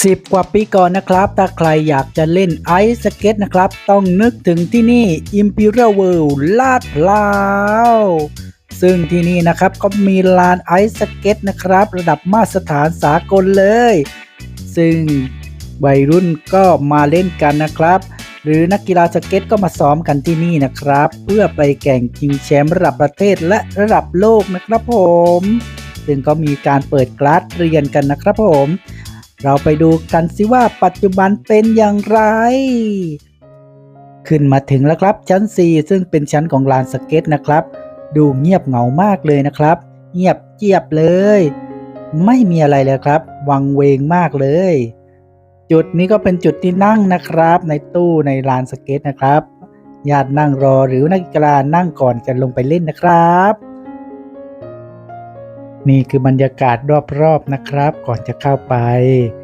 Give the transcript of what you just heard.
10 กว่าปีก่อนนะครับ ถ้าใครอยากจะเล่นไอซ์สเก็ตนะครับ ต้องนึกถึงที่นี่ Imperial World ลาดพร้าวซึ่งที่นี่นะครับก็มีลานไอซ์สเก็ตนะครับ ระดับมาตรฐานสากลเลย ซึ่งวัยรุ่นก็มาเล่นกันนะครับ หรือนักกีฬาสเก็ตก็มาซ้อมกันที่นี่นะครับ เพื่อไปแข่งชิงแชมป์ระดับประเทศและระดับโลกนะครับผม ซึ่งก็มีการเปิดคลาสเรียนกันนะครับผม เราไปดูกันสิว่าปัจจุบันเป็นอย่างไร ขึ้นมาถึงแล้วครับชั้น 4 ซึ่งเป็นชั้นของลานสเก็ตนะครับ ดูเงียบเหงามากเลยนะครับ เงียบเจียบเลย ไม่มีอะไรเลยครับ วังเวงมากเลย จุดนี้ก็เป็นจุดที่นั่งนะครับ ในตู้ในลานสเก็ตนะครับญาตินั่งรอหรือนักกีฬานั่งก่อนจะลงไปเล่นนะครับ นี่คือบรรยากาศรอบๆนะครับ ก่อนจะเข้าไป